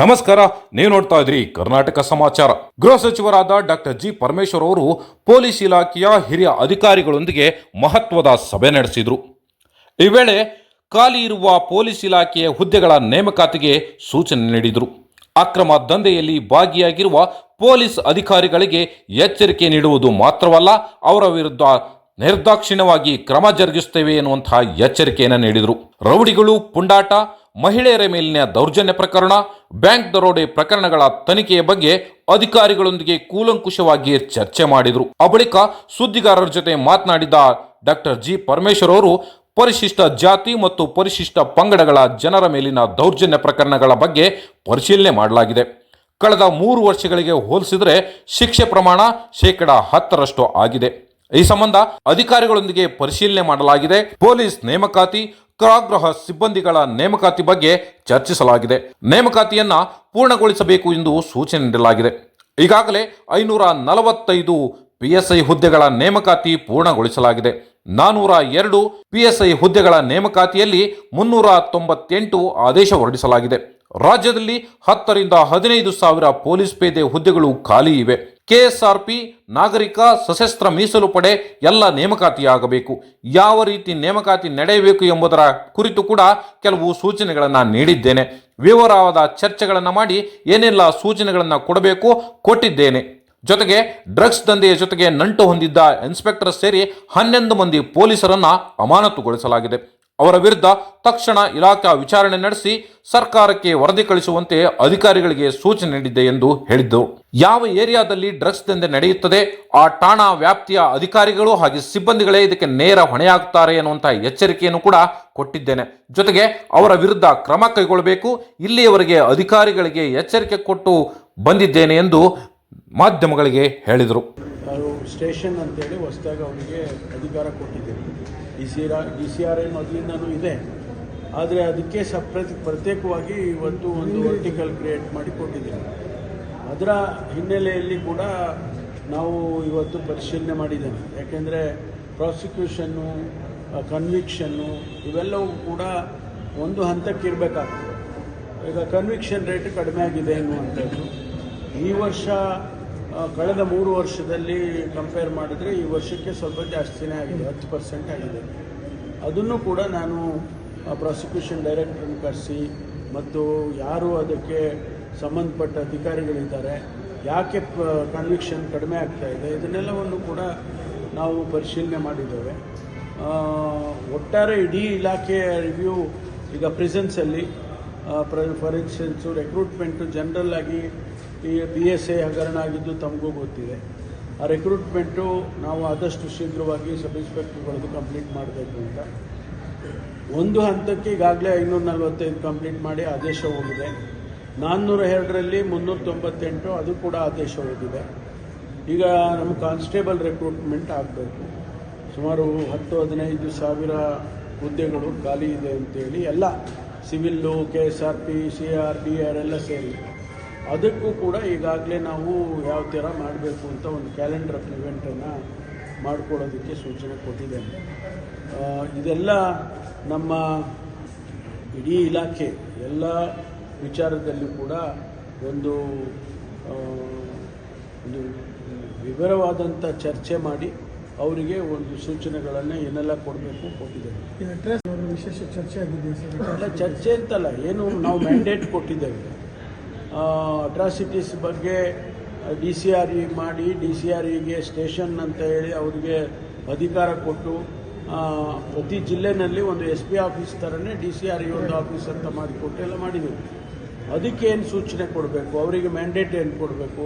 ನಮಸ್ಕಾರ, ನೀವು ನೋಡ್ತಾ ಇದ್ರಿ ಕರ್ನಾಟಕ ಸಮಾಚಾರ. ಗೃಹ ಸಚಿವರಾದ ಡಾಕ್ಟರ್ ಜಿ ಪರಮೇಶ್ವರ್ ಅವರು ಪೊಲೀಸ್ ಇಲಾಖೆಯ ಹಿರಿಯ ಅಧಿಕಾರಿಗಳೊಂದಿಗೆ ಮಹತ್ವದ ಸಭೆ ನಡೆಸಿದರು. ಈ ವೇಳೆ ಖಾಲಿ ಇರುವ ಪೊಲೀಸ್ ಇಲಾಖೆಯ ಹುದ್ದೆಗಳ ನೇಮಕಾತಿಗೆ ಸೂಚನೆ ನೀಡಿದರು. ಅಕ್ರಮ ದಂಧೆಯಲ್ಲಿ ಭಾಗಿಯಾಗಿರುವ ಪೊಲೀಸ್ ಅಧಿಕಾರಿಗಳಿಗೆ ಎಚ್ಚರಿಕೆ ನೀಡುವುದು ಮಾತ್ರವಲ್ಲ, ಅವರ ವಿರುದ್ಧ ನಿರ್ದಾಕ್ಷಿಣ್ಯವಾಗಿ ಕ್ರಮ ಜರುಗಿಸುತ್ತೇವೆ ಎನ್ನುವಂತಹ ಎಚ್ಚರಿಕೆಯನ್ನು ನೀಡಿದರು. ರೌಡಿಗಳು, ಪುಂಡಾಟ ಮಹಿಳೆಯರ ಮೇಲಿನ ದೌರ್ಜನ್ಯ ಪ್ರಕರಣ, ಬ್ಯಾಂಕ್ ದರೋಡೆ ಪ್ರಕರಣಗಳ ತನಿಖೆಯ ಬಗ್ಗೆ ಅಧಿಕಾರಿಗಳೊಂದಿಗೆ ಕೂಲಂಕುಷವಾಗಿ ಚರ್ಚೆ ಮಾಡಿದರು. ಆ ಬಳಿಕ ಸುದ್ದಿಗಾರರ ಜೊತೆ ಮಾತನಾಡಿದ ಡಾಕ್ಟರ್ ಜಿ ಪರಮೇಶ್ವರ್ ಅವರು, ಪರಿಶಿಷ್ಟ ಜಾತಿ ಮತ್ತು ಪರಿಶಿಷ್ಟ ಪಂಗಡಗಳ ಜನರ ಮೇಲಿನ ದೌರ್ಜನ್ಯ ಪ್ರಕರಣಗಳ ಬಗ್ಗೆ ಪರಿಶೀಲನೆ ಮಾಡಲಾಗಿದೆ. ಕಳೆದ ಮೂರು ವರ್ಷಗಳಿಗೆ ಹೋಲಿಸಿದರೆ ಶಿಕ್ಷೆ ಪ್ರಮಾಣ ಶೇಕಡ ಹತ್ತರಷ್ಟು ಆಗಿದೆ. ಈ ಸಂಬಂಧ ಅಧಿಕಾರಿಗಳೊಂದಿಗೆ ಪರಿಶೀಲನೆ ಮಾಡಲಾಗಿದೆ. ಪೊಲೀಸ್ ನೇಮಕಾತಿ ಕಾರಾಗೃಹ ಸಿಬ್ಬಂದಿಗಳ ನೇಮಕಾತಿ ಬಗ್ಗೆ ಚರ್ಚಿಸಲಾಗಿದೆ. ನೇಮಕಾತಿಯನ್ನ ಪೂರ್ಣಗೊಳಿಸಬೇಕು ಎಂದು ಸೂಚನೆ ನೀಡಲಾಗಿದೆ. ಈಗಾಗಲೇ ಐನೂರ ನಲವತ್ತೈದು ಪಿಎಸ್ಐ ಹುದ್ದೆಗಳ ನೇಮಕಾತಿ ಪೂರ್ಣಗೊಳಿಸಲಾಗಿದೆ. ನಾನೂರ ಎರಡು ಪಿಎಸ್ಐ ಹುದ್ದೆಗಳ ನೇಮಕಾತಿಯಲ್ಲಿ ಮುನ್ನೂರ ತೊಂಬತ್ತೆಂಟು ಆದೇಶ ಹೊರಡಿಸಲಾಗಿದೆ. ರಾಜ್ಯದಲ್ಲಿ ಹತ್ತರಿಂದ ಹದಿನೈದು ಸಾವಿರ ಪೊಲೀಸ್ ಪೇದೆ ಹುದ್ದೆಗಳು ಖಾಲಿ ಇವೆ. ಕೆಎಸ್ಆರ್ಪಿ ನಾಗರಿಕ ಸಶಸ್ತ್ರ ಮೀಸಲು ಪಡೆ ಎಲ್ಲ ನೇಮಕಾತಿಯಾಗಬೇಕು. ಯಾವ ರೀತಿ ನೇಮಕಾತಿ ನಡೆಯಬೇಕು ಎಂಬುದರ ಕುರಿತು ಕೂಡ ಕೆಲವು ಸೂಚನೆಗಳನ್ನು ನೀಡಿದ್ದೇನೆ. ವಿವರವಾದ ಚರ್ಚೆಗಳನ್ನು ಮಾಡಿ ಏನೆಲ್ಲ ಸೂಚನೆಗಳನ್ನು ಕೊಡಬೇಕು ಕೊಟ್ಟಿದ್ದೇನೆ. ಜೊತೆಗೆ ಡ್ರಗ್ಸ್ ದಂಧೆಯ ಜೊತೆಗೆ ನಂಟು ಹೊಂದಿದ್ದ ಇನ್ಸ್ಪೆಕ್ಟರ್ ಸೇರಿ ಹನ್ನೊಂದು ಮಂದಿ ಪೊಲೀಸರನ್ನ ಅಮಾನತುಗೊಳಿಸಲಾಗಿದೆ. ಅವರ ವಿರುದ್ಧ ತಕ್ಷಣ ಇಲಾಖಾ ವಿಚಾರಣೆ ನಡೆಸಿ ಸರ್ಕಾರಕ್ಕೆ ವರದಿ ಕಳಿಸುವಂತೆ ಅಧಿಕಾರಿಗಳಿಗೆ ಸೂಚನೆ ನೀಡಿದೆ ಎಂದು ಹೇಳಿದ್ದರು ಯಾವ ಏರಿಯಾದಲ್ಲಿ ಡ್ರಗ್ಸ್ ದಂಧೆ ನಡೆಯುತ್ತದೆ, ಆ ಠಾಣಾ ವ್ಯಾಪ್ತಿಯ ಅಧಿಕಾರಿಗಳು ಹಾಗೆ ಸಿಬ್ಬಂದಿಗಳೇ ಇದಕ್ಕೆ ನೇರ ಹೊಣೆಯಾಗುತ್ತಾರೆ ಎನ್ನುವಂತಹ ಎಚ್ಚರಿಕೆಯನ್ನು ಕೂಡ ಕೊಟ್ಟಿದ್ದೇನೆ. ಜೊತೆಗೆ ಅವರ ವಿರುದ್ಧ ಕ್ರಮ ಕೈಗೊಳ್ಳಬೇಕು, ಇಲ್ಲಿಯವರೆಗೆ ಅಧಿಕಾರಿಗಳಿಗೆ ಎಚ್ಚರಿಕೆ ಕೊಟ್ಟು ಬಂದಿದ್ದೇನೆ ಎಂದು ಮಾಧ್ಯಮಗಳಿಗೆ ಹೇಳಿದರು. ಸ್ಟೇಷನ್ ಅಂತೇಳಿ ಹೊಸದಾಗಿ ಅವರಿಗೆ ಅಧಿಕಾರ ಕೊಟ್ಟಿದ್ದೀರಿ D C R D C R ಏನು ಮೊದಲಿಂದನೂ ಇದೆ. ಆದರೆ ಅದಕ್ಕೆ ಸಪ್ರೇಟ್ ಪ್ರತ್ಯೇಕವಾಗಿ ಇವತ್ತು ಒಂದು ವರ್ಟಿಕಲ್ ಕ್ರಿಯೇಟ್ ಮಾಡಿ ಕೊಟ್ಟಿದ್ದೀವಿ ಅದರ ಹಿನ್ನೆಲೆಯಲ್ಲಿ ಕೂಡ ನಾವು ಇವತ್ತು ಪರಿಶೀಲನೆ ಮಾಡಿದ್ದೇವೆ. ಯಾಕೆಂದರೆ ಪ್ರಾಸಿಕ್ಯೂಷನ್ನು ಕನ್ವಿಕ್ಷನ್ನು ಇವೆಲ್ಲವೂ ಕೂಡ ಒಂದು ಹಂತಕ್ಕೆ ಇರಬೇಕಾಗ್ತದೆ ಈಗ ಕನ್ವಿಕ್ಷನ್ ರೇಟ್ ಕಡಿಮೆ ಆಗಿದೆ ಅನ್ನುವಂಥದ್ದು. ಈ ವರ್ಷ ಕಳೆದ ಮೂರು ವರ್ಷದಲ್ಲಿ ಕಂಪೇರ್ ಮಾಡಿದರೆ ಈ ವರ್ಷಕ್ಕೆ ಸ್ವಲ್ಪ ಜಾಸ್ತಿನೇ ಆಗಿದೆ, ಹತ್ತು ಪರ್ಸೆಂಟ್ ಆಗಿದೆ. ಅದನ್ನು ಕೂಡ ನಾನು ಪ್ರಾಸಿಕ್ಯೂಷನ್ ಡೈರೆಕ್ಟ್ರನ್ನು ಕರೆಸಿ, ಮತ್ತು ಯಾರು ಅದಕ್ಕೆ ಸಂಬಂಧಪಟ್ಟ ಅಧಿಕಾರಿಗಳಿದ್ದಾರೆ, ಯಾಕೆ ಕನ್ವಿಕ್ಷನ್ ಕಡಿಮೆ ಆಗ್ತಾ ಇದೆ, ಇದನ್ನೆಲ್ಲವನ್ನು ಕೂಡ ನಾವು ಪರಿಶೀಲನೆ ಮಾಡಿದ್ದೇವೆ. ಒಟ್ಟಾರೆ ಇಡೀ ಇಲಾಖೆಯ ರಿವ್ಯೂ ಈಗ ಪ್ರೆಸೆನ್ಸಲ್ಲಿ ಫಾರ್ ಇನ್ಸ್ಟೆನ್ಸು ರೆಕ್ರೂಟ್ಮೆಂಟು ಜನರಲ್ ಆಗಿ ಈ ಬಿ ಎಸ್ ಎ ಹಗರಣ ಆಗಿದ್ದು ತಮಗೂ ಗೊತ್ತಿದೆ. ಆ ರೆಕ್ರೂಟ್ಮೆಂಟು ನಾವು ಆದಷ್ಟು ಶೀಘ್ರವಾಗಿ ಸಬ್ ಇನ್ಸ್ಪೆಕ್ಟರ್ಗಳದ್ದು ಕಂಪ್ಲೀಟ್ ಮಾಡಬೇಕು ಅಂತ. ಒಂದು ಹಂತಕ್ಕೆ ಈಗಾಗಲೇ ಐನೂರ ನಲವತ್ತೈದು ಕಂಪ್ಲೀಟ್ ಮಾಡಿ ಆದೇಶ ಹೋಗಿದೆ. ನಾನ್ನೂರ ಎರಡರಲ್ಲಿ ಮುನ್ನೂರ ತೊಂಬತ್ತೆಂಟು ಅದು ಕೂಡ ಆದೇಶ ಹೋಗಿದೆ. ಈಗ ನಮ್ಮ ಕಾನ್ಸ್ಟೇಬಲ್ ರೆಕ್ರೂಟ್ಮೆಂಟ್ ಆಗಬೇಕು. ಸುಮಾರು ಹತ್ತು, ಹದಿನೈದು ಸಾವಿರ ಹುದ್ದೆಗಳು ಖಾಲಿ ಇದೆ ಅಂತೇಳಿ ಎಲ್ಲ civil, K S R P, C R D, R ಎಲ್ಲ ಸೇರಿ ಅದಕ್ಕೂ ಕೂಡ ಈಗಾಗಲೇ ನಾವು ಯಾವ ಥರ ಮಾಡಬೇಕು ಅಂತ ಒಂದು ಕ್ಯಾಲೆಂಡರ್ ಆಫ್ ಇವೆಂಟನ್ನು ಮಾಡಿಕೊಡೋದಕ್ಕೆ ಸೂಚನೆ ಕೊಟ್ಟಿದ್ದೇನೆ. ಇದೆಲ್ಲ ನಮ್ಮ ಇಡೀ ಇಲಾಖೆ ಎಲ್ಲ ವಿಚಾರದಲ್ಲಿ ಕೂಡ ಒಂದು ಒಂದು ವಿವರವಾದಂಥ ಚರ್ಚೆ ಮಾಡಿ ಅವರಿಗೆ ಒಂದು ಸೂಚನೆಗಳನ್ನು ಏನೆಲ್ಲ ಕೊಡಬೇಕು ಕೊಟ್ಟಿದ್ದೇವೆ ವಿಶೇಷ ಚರ್ಚೆ ಆಗಿದೆ ಚರ್ಚೆ ಅಂತಲ್ಲ ಏನು ನಾವು ಮ್ಯಾಂಡೇಟ್ ಕೊಟ್ಟಿದ್ದೇವೆ. ಅಟ್ರಾಸಿಟೀಸ್ ಬಗ್ಗೆ ಡಿ ಸಿ ಆರ್ ಇ ಮಾಡಿ ಡಿ ಸಿ ಆರ್ ಇಗೆ ಸ್ಟೇಷನ್ ಅಂತ ಹೇಳಿ ಅವರಿಗೆ ಅಧಿಕಾರ ಕೊಟ್ಟು ಪ್ರತಿ ಜಿಲ್ಲೆನಲ್ಲಿ ಒಂದು ಎಸ್ ಪಿ ಆಫೀಸ್ ಥರನೇ ಡಿ ಸಿ ಆರ್ ಇ ಒಂದು ಆಫೀಸ್ ಅಂತ ಮಾಡಿಕೊಟ್ಟು ಎಲ್ಲ ಮಾಡಿದ್ದೀವಿ ಅದಕ್ಕೆ ಏನು ಸೂಚನೆ ಕೊಡಬೇಕು? ಅವರಿಗೆ ಮ್ಯಾಂಡೇಟ್ ಏನು ಕೊಡಬೇಕು?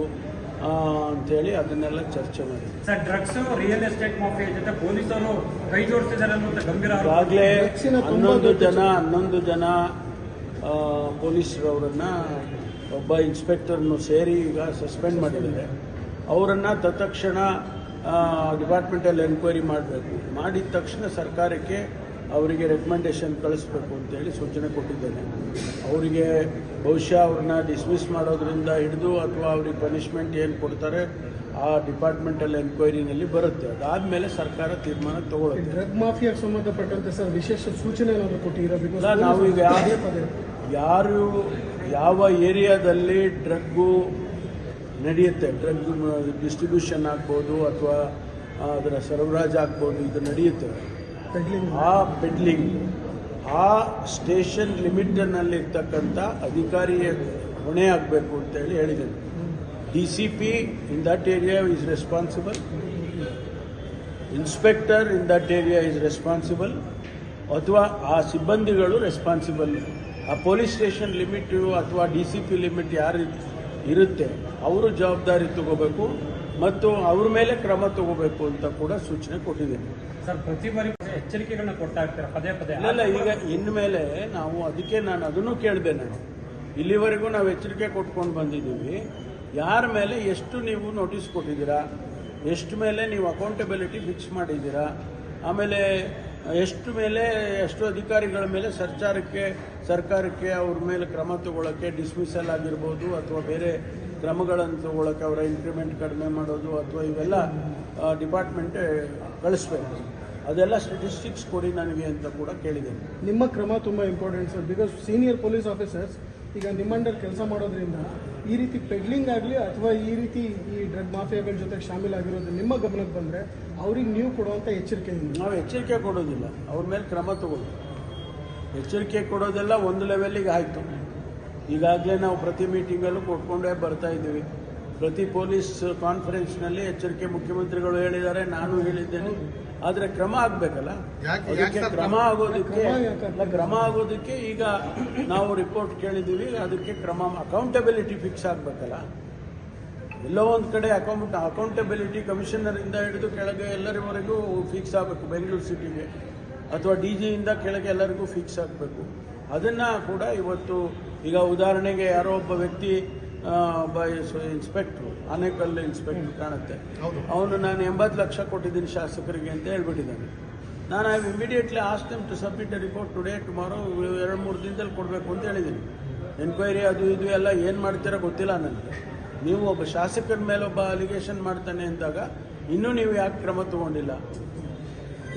ಅಂಥೇಳಿ ಅದನ್ನೆಲ್ಲ ಚರ್ಚೆ ಮಾಡಿದ್ವಿ sir drugs real estate mafia ಜೊತೆ ಪೊಲೀಸರು ಕೈ ಜೋಡಿಸಿದ್ದಾರೆ ಅನ್ನೋದು ಗಂಭೀರ ಆಗಲೇ ಈಗಾಗಲೇ ಹನ್ನೊಂದು ಜನ ಹನ್ನೊಂದು ಜನ ಪೊಲೀಸರು ಪೊಲೀಸರವರನ್ನು ಒಬ್ಬ ಇನ್ಸ್ಪೆಕ್ಟರ್ನು ಸೇರಿ ಈಗ ಸಸ್ಪೆಂಡ್ ಮಾಡಿದ್ದಾರೆ. ಅವರನ್ನು ತತ್ಕ್ಷಣ ಡಿಪಾರ್ಟ್ಮೆಂಟಲ್ಲಿ ಎನ್ಕ್ವೈರಿ ಮಾಡಬೇಕು. ಮಾಡಿದ ತಕ್ಷಣ ಸರ್ಕಾರಕ್ಕೆ ಅವರಿಗೆ ರೆಕಮೆಂಡೇಶನ್ ಕಳಿಸ್ಬೇಕು ಅಂತೇಳಿ ಸೂಚನೆ ಕೊಟ್ಟಿದ್ದೇನೆ. ಅವರಿಗೆ ಬಹುಶಃ ಅವ್ರನ್ನ ಡಿಸ್ಮಿಸ್ ಮಾಡೋದ್ರಿಂದ ಹಿಡಿದು ಅಥವಾ ಅವ್ರಿಗೆ ಪನಿಷ್ಮೆಂಟ್ ಏನು ಕೊಡ್ತಾರೆ ಆ ಡಿಪಾರ್ಟ್ಮೆಂಟಲ್ ಎನ್ಕ್ವೈರಿನಲ್ಲಿ ಬರುತ್ತೆ. ಅದಾದಮೇಲೆ ಸರ್ಕಾರ ತೀರ್ಮಾನ ತಗೊಳ್ಳುತ್ತೆ ಡ್ರಗ್ ಮಾಫಿಯಾಗೆ ಸಂಬಂಧಪಟ್ಟಂತೆ ಸರ್ ವಿಶೇಷ ಸೂಚನೆ ಕೊಟ್ಟಿರೋ ಇಲ್ಲ, ನಾವು ಈಗ ಯಾರೇ ಪದೇ. ಯಾರು ಯಾವ ಏರಿಯಾದಲ್ಲಿ ಡ್ರಗ್ಗು ನಡೆಯುತ್ತೆ? ಡ್ರಗ್ ಡಿಸ್ಟ್ರಿಬ್ಯೂಷನ್ ಆಗ್ಬೋದು ಅಥವಾ ಅದರ ಸರಬರಾಜು ಆಗ್ಬೋದು ಇದು ನಡೆಯುತ್ತೆ. ಆ ಪೆಡ್ಲಿಂಗ್ ಆ ಸ್ಟೇಷನ್ ಲಿಮಿಟನ್ನಲ್ಲಿರ್ತಕ್ಕಂಥ ಅಧಿಕಾರಿಯ ಹೊಣೆ ಆಗಬೇಕು ಅಂತೇಳಿ ಹೇಳಿದ್ದೇನೆ. D C P in that area is responsible inspector in that area is responsible ಅಥವಾ ಆ ಸಿಬ್ಬಂದಿಗಳು ರೆಸ್ಪಾನ್ಸಿಬಲ್ ಆ ಪೊಲೀಸ್ ಸ್ಟೇಷನ್ ಲಿಮಿಟು ಅಥವಾ ಡಿ ಸಿ ಪಿ ಲಿಮಿಟ್ ಯಾರು ಇರುತ್ತೆ ಅವರು ಜವಾಬ್ದಾರಿ ತಗೋಬೇಕು ಮತ್ತು ಅವ್ರ ಮೇಲೆ ಕ್ರಮ ತಗೋಬೇಕು ಅಂತ ಕೂಡ ಸೂಚನೆ ಕೊಟ್ಟಿದ್ದೀನಿ ಸರ್ ಪ್ರತಿ ಬಾರಿ ಎಚ್ಚರಿಕೆಗಳನ್ನ ಕೊಡ್ತಾ ಇರ್ತೀರಾ? ಪದೇ ಪದೇ ಇಲ್ಲ ಈಗ ಇನ್ಮೇಲೆ ನಾವು ಅದಕ್ಕೆ ನಾನು ಅದನ್ನು ಕೇಳಿದೆ ನಾನು. ಇಲ್ಲಿವರೆಗೂ ನಾವು ಎಚ್ಚರಿಕೆ ಕೊಟ್ಕೊಂಡು ಬಂದಿದ್ದೀವಿ. ಯಾರ ಮೇಲೆ ಎಷ್ಟು ನೀವು ನೋಟಿಸ್ ಕೊಟ್ಟಿದ್ದೀರಾ? ಎಷ್ಟು ಮೇಲೆ ನೀವು ಅಕೌಂಟಬಿಲಿಟಿ ಫಿಕ್ಸ್ ಮಾಡಿದ್ದೀರಾ? ಆಮೇಲೆ ಎಷ್ಟು ಮೇಲೆ, ಎಷ್ಟು ಅಧಿಕಾರಿಗಳ ಮೇಲೆ ಸರ್ಕಾರಕ್ಕೆ ಸರ್ಕಾರಕ್ಕೆ ಅವ್ರ ಮೇಲೆ ಕ್ರಮ ತಗೊಳ್ಳೋಕ್ಕೆ ಡಿಸ್ಮಿಸಲ್ ಆಗಿರ್ಬೋದು ಅಥವಾ ಬೇರೆ ಕ್ರಮಗಳನ್ನು ತಗೊಳ್ಳೋಕ್ಕೆ ಅವರ ಇನ್ಕ್ರಿಮೆಂಟ್ ಕಡಿಮೆ ಮಾಡೋದು ಅಥವಾ ಇವೆಲ್ಲ ಡಿಪಾರ್ಟ್ಮೆಂಟ್ ಕಳಿಸ್ಬೇಕು. ಅದೆಲ್ಲ ಸ್ಟೆಟಿಸ್ಟಿಕ್ಸ್ ಕೊಡಿ ನನಗೆ ಅಂತ ಕೂಡ ಕೇಳಿದ್ದೇನೆ. ನಿಮ್ಮ ಕ್ರಮ ತುಂಬ important sir because senior police officers ಈಗ ನಿಮ್ಮ ಅಂಡರ್ ಕೆಲಸ ಮಾಡೋದ್ರಿಂದ ಈ ರೀತಿ ಪೆಡ್ಲಿಂಗ್ ಆಗಲಿ ಅಥವಾ ಈ ರೀತಿ ಈ ಡ್ರಗ್ ಮಾಫಿಯಾಗಳ ಜೊತೆ ಶಾಮೀಲಾಗಿರೋದು ನಿಮ್ಮ ಗಮನಕ್ಕೆ ಬಂದರೆ ಅವ್ರಿಗೆ ನೀವು ಕೊಡುವಂಥ ಎಚ್ಚರಿಕೆ ನಾವು ಎಚ್ಚರಿಕೆ ಕೊಡೋದಿಲ್ಲ. ಅವ್ರ ಮೇಲೆ ಕ್ರಮ ತಗೊಳ್ಳಿ. ಎಚ್ಚರಿಕೆ ಕೊಡೋದೆಲ್ಲ ಒಂದು ಲೆವೆಲ್ಲಿಗೆ ಆಯಿತು. ಈಗಾಗಲೇ ನಾವು ಪ್ರತಿ ಮೀಟಿಂಗಲ್ಲೂ ಕೊಟ್ಕೊಂಡೇ ಬರ್ತಾ ಇದ್ದೀವಿ. ಪ್ರತಿ ಪೊಲೀಸ್ ಕಾನ್ಫರೆನ್ಸ್ನಲ್ಲಿ ಎಚ್ಚರಿಕೆ ಮುಖ್ಯಮಂತ್ರಿಗಳು ಹೇಳಿದ್ದಾರೆ ನಾನು ಹೇಳಿದ್ದೇನೆ. ಆದರೆ ಕ್ರಮ ಆಗಬೇಕಲ್ಲ? ಅದಕ್ಕೆ ಕ್ರಮ ಆಗೋದಕ್ಕೆ ಕ್ರಮ ಯಾಕೆ ಅಲ್ಲ, ಕ್ರಮ ಆಗೋದಕ್ಕೆ ಈಗ ನಾವು ರಿಪೋರ್ಟ್ ಕೇಳಿದ್ದೀವಿ ಅದಕ್ಕೆ ಕ್ರಮ ಅಕೌಂಟಬಿಲಿಟಿ ಫಿಕ್ಸ್ ಆಗಬೇಕಲ್ಲ? ಎಲ್ಲೋ ಒಂದು ಕಡೆ ಅಕೌಂಟ್ ಅಕೌಂಟಬಿಲಿಟಿ ಕಮಿಷನರಿಂದ ಹಿಡಿದು ಕೆಳಗೆ ಎಲ್ಲರವರೆಗೂ ಫಿಕ್ಸ್ ಆಗಬೇಕು ಬೆಂಗಳೂರು ಸಿಟಿಗೆ. ಅಥವಾ ಡಿ ಜಿಯಿಂದ ಕೆಳಗೆ ಎಲ್ಲರಿಗೂ ಫಿಕ್ಸ್ ಆಗಬೇಕು. ಅದನ್ನು ಕೂಡ ಇವತ್ತು ಈಗ ಉದಾಹರಣೆಗೆ ಯಾರೋ ಒಬ್ಬ ವ್ಯಕ್ತಿ ಸೊ ಇನ್ಸ್ಪೆಕ್ಟ್ರು ಆನೇಕಲ್ ಇನ್ಸ್ಪೆಕ್ಟ್ರು ಕಾಣುತ್ತೆ. ಅವನು ನಾನು ಎಂಬತ್ತು ಲಕ್ಷ ಕೊಟ್ಟಿದ್ದೀನಿ ಶಾಸಕರಿಗೆ ಅಂತ ಹೇಳ್ಬಿಟ್ಟಿದ್ದಾನೆ. ನಾನು I immediately asked to submit a report today tomorrow ಎರಡು ಮೂರು ದಿನದಲ್ಲಿ ಕೊಡಬೇಕು ಅಂತ ಹೇಳಿದ್ದೀನಿ. ಎನ್ಕ್ವೈರಿ ಅದು ಇದು ಎಲ್ಲ ಏನು ಮಾಡ್ತೀರೋ ಗೊತ್ತಿಲ್ಲ ನನಗೆ. ನೀವು ಒಬ್ಬ ಶಾಸಕರ ಮೇಲೆ ಒಬ್ಬ ಅಲಿಗೇಷನ್ ಮಾಡ್ತಾನೆ ಅಂದಾಗ ಇನ್ನೂ ನೀವು ಯಾಕೆ ಕ್ರಮ ತಗೊಂಡಿಲ್ಲ?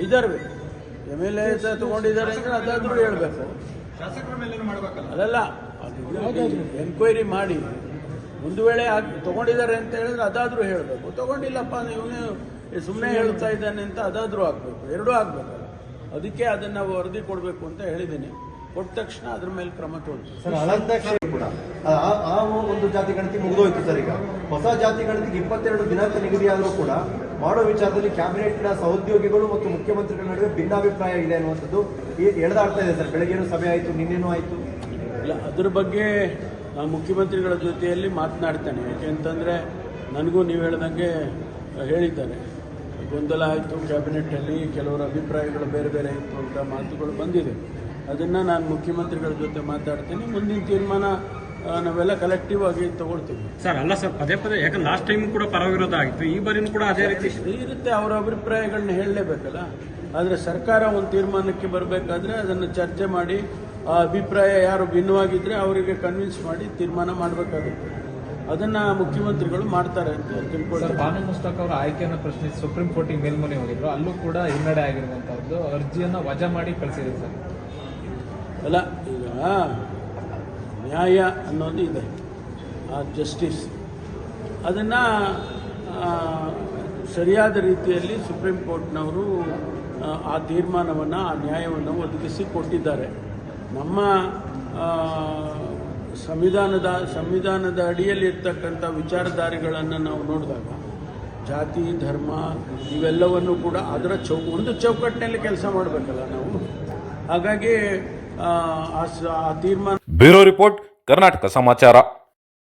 ಇದಾರ್ವೆ. ಎಂ ಎಲ್ ಎ ತಗೊಂಡಿದ್ದಾರೆ ಅಂದರೆ ಅದಾದರೂ ಹೇಳಬೇಕು. ಅಲ್ಲಲ್ಲ ಅದು ಎನ್ಕ್ವೈರಿ ಮಾಡಿ. ಒಂದು ವೇಳೆ ಆಗ್ ತಗೊಂಡಿದ್ದಾರೆ ಅಂತ ಹೇಳಿದ್ರೆ ಅದಾದರೂ ಹೇಳಬೇಕು. ತಗೊಂಡಿಲ್ಲಪ್ಪ ಇವನು ಸುಮ್ಮನೆ ಹೇಳ್ತಾ ಇದ್ದಾನೆ ಅಂತ ಅದಾದರೂ ಆಗಬೇಕು. ಎರಡೂ ಆಗ್ಬೇಕು. ಅದಕ್ಕೆ ಅದನ್ನು ವರದಿ ಕೊಡಬೇಕು ಅಂತ ಹೇಳಿದ್ದೀನಿ. ಕೊಟ್ಟ ತಕ್ಷಣ ಅದ್ರ ಮೇಲೆ ಕ್ರಮ ತಗೊಳ್ತೀವಿ ಕೂಡ. ಆ- ಒಂದು ಜಾತಿ ಗಣತಿ ಮುಗಿದೋಯ್ತು ಸರ್ ಈಗ. ಹೊಸ ಜಾತಿ ಗಣತಿಗೆ ಇಪ್ಪತ್ತೆರಡು ದಿನಾಂಕ ನಿಗದಿಯಾದರೂ ಕೂಡ ಮಾಡೋ ವಿಚಾರದಲ್ಲಿ ಕ್ಯಾಬಿನೆಟ್ನ ಸಹೋದ್ಯೋಗಿಗಳು ಮತ್ತು ಮುಖ್ಯಮಂತ್ರಿಗಳ ನಡುವೆ ಭಿನ್ನಾಭಿಪ್ರಾಯ ಇದೆ ಅನ್ನುವಂಥದ್ದು ಎಳೆದಾಡ್ತಾ ಇದೆ ಸರ್. ಬೆಳಗ್ಗೆನೂ ಸಭೆ ಆಯಿತು ನಿನ್ನೆನೂ ಆಯಿತು. ಇಲ್ಲ ಅದ್ರ ಬಗ್ಗೆ ನಾನು ಮುಖ್ಯಮಂತ್ರಿಗಳ ಜೊತೆಯಲ್ಲಿ ಮಾತನಾಡ್ತೇನೆ. ಯಾಕೆಂತಂದರೆ ನನಗೂ ನೀವು ಹೇಳ್ದಂಗೆ ಹೇಳಿದ್ದಾರೆ. ಗೊಂದಲ ಆಯಿತು ಕ್ಯಾಬಿನೆಟ್ಟಲ್ಲಿ, ಕೆಲವರ ಅಭಿಪ್ರಾಯಗಳು ಬೇರೆ ಬೇರೆ ಇತ್ತು ಅಂತ ಮಾತುಗಳು ಬಂದಿದೆ. ಅದನ್ನು ನಾನು ಮುಖ್ಯಮಂತ್ರಿಗಳ ಜೊತೆ ಮಾತಾಡ್ತೀನಿ. ಮುಂದಿನ ತೀರ್ಮಾನ ನಾವೆಲ್ಲ ಕಲೆಕ್ಟಿವ್ ಆಗಿ ತಗೊಳ್ತೀವಿ. ಸರ್ ಅಲ್ಲ ಸರ್ ಪದೇ ಪದೇ ಯಾಕಂದ್ರೆ ಲಾಸ್ಟ್ ಟೈಮ್ ಕೂಡ ಪರವಿರೋಧ ಆಗಿತ್ತು. ಈ ಬಾರಿನೂ ಕೂಡ ಅದೇ ರೀತಿ ಇರುತ್ತೆ ಅವರ ಅಭಿಪ್ರಾಯಗಳನ್ನ ಹೇಳಲೇಬೇಕಲ್ಲ? ಆದರೆ ಸರ್ಕಾರ ಒಂದು ತೀರ್ಮಾನಕ್ಕೆ ಬರಬೇಕಾದ್ರೆ ಅದನ್ನು ಚರ್ಚೆ ಮಾಡಿ ಆ ಅಭಿಪ್ರಾಯ ಯಾರು ಭಿನ್ನವಾಗಿದ್ದರೆ ಅವರಿಗೆ ಕನ್ವಿನ್ಸ್ ಮಾಡಿ ತೀರ್ಮಾನ ಮಾಡಬೇಕಾಗುತ್ತೆ. ಅದನ್ನು ಮುಖ್ಯಮಂತ್ರಿಗಳು ಮಾಡ್ತಾರೆ ಅಂತ ತಿಳ್ಕೊಳ್ಳಿ ತಿಳ್ಕೊಳ್ತಾರೆ ಬಾನು ಮುಸ್ತಾಕ್ ಅವರ ಆಯ್ಕೆಯನ್ನು ಪ್ರಶ್ನಿಸಿ ಸುಪ್ರೀಂ ಕೋರ್ಟಿಗೆ ಮೇಲ್ಮನೆ ಹೋಗಿದ್ರು. ಅಲ್ಲೂ ಕೂಡ ಹಿನ್ನಡೆ ಆಗಿರುವಂತಹದ್ದು. ಅರ್ಜಿಯನ್ನು ವಜಾ ಮಾಡಿ ಕಳಿಸಿದೆ ಸರ್. ಅಲ್ಲ ಈಗ ನ್ಯಾಯ ಅನ್ನೋದು ಇದೆ. ಆ ಜಸ್ಟಿಸ್ ಅದನ್ನು ಸರಿಯಾದ ರೀತಿಯಲ್ಲಿ ಸುಪ್ರೀಂ ಕೋರ್ಟ್ನವರು ಆ, ತೀರ್ಮಾನವನ್ನು ಆ ನ್ಯಾಯವನ್ನು ಒದಗಿಸಿ ಕೊಟ್ಟಿದ್ದಾರೆ. ನಮ್ಮ ಸಂವಿಧಾನದ ಸಂವಿಧಾನದ ಅಡಿಯಲ್ಲಿ ಇರ್ತಕ್ಕಂಥ ವಿಚಾರಧಾರೆಗಳನ್ನು ನಾವು ನೋಡಿದಾಗ ಜಾತಿ ಧರ್ಮ ಇವೆಲ್ಲವನ್ನು ಕೂಡ ಅದರ ಚೌ ಒಂದು ಚೌಕಟ್ಟಿನಲ್ಲಿ ಕೆಲಸ ಮಾಡಬೇಕಲ್ಲ ನಾವು? ಹಾಗಾಗಿ ಆ ತೀರ್ಮಾನ ಬ್ಯೂರೋ ರಿಪೋರ್ಟ್ ಕರ್ನಾಟಕ ಸಮಾಚಾರ